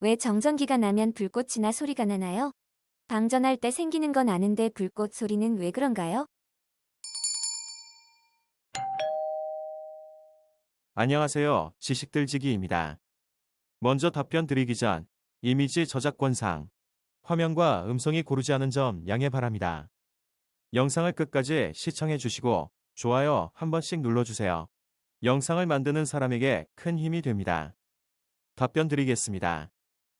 왜 정전기가 나면 불꽃이나 소리가 나나요? 방전할 때 생기는 건 아는데 불꽃 소리는 왜 그런가요? 안녕하세요. 지식들지기입니다. 먼저 답변 드리기 전 이미지 저작권상 화면과 음성이 고르지 않은 점 양해 바랍니다. 영상을 끝까지 시청해 주시고 좋아요 한 번씩 눌러주세요. 영상을 만드는 사람에게 큰 힘이 됩니다. 답변 드리겠습니다.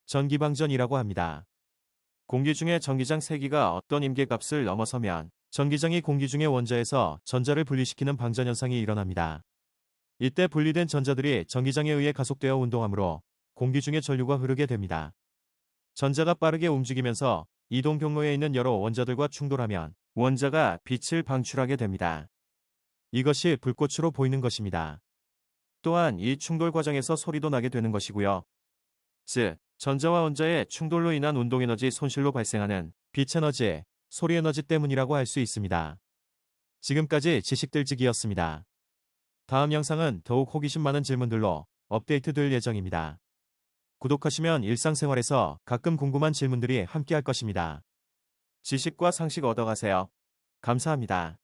전기방전이라고 합니다. 공기 중에 전기장 세기가 어떤 임계값을 넘어서면 전기장이 공기 중의 원자에서 전자를 분리시키는 방전 현상이 일어납니다. 이때 분리된 전자들이 전기장에 의해 가속되어 운동하므로 공기 중에 전류가 흐르게 됩니다. 전자가 빠르게 움직이면서 이동 경로에 있는 여러 원자들과 충돌하면 원자가 빛을 방출하게 됩니다. 이것이 불꽃으로 보이는 것입니다. 또한 이 충돌 과정에서 소리도 나게 되는 것이고요. 즉, 전자와 원자의 충돌로 인한 운동에너지 손실로 발생하는 빛에너지, 소리에너지 때문이라고 할 수 있습니다. 지금까지 지식들지기였습니다. 다음 영상은 더욱 호기심 많은 질문들로 업데이트 될 예정입니다. 구독하시면 일상생활에서 가끔 궁금한 질문들이 함께할 것입니다. 지식과 상식 얻어가세요. 감사합니다.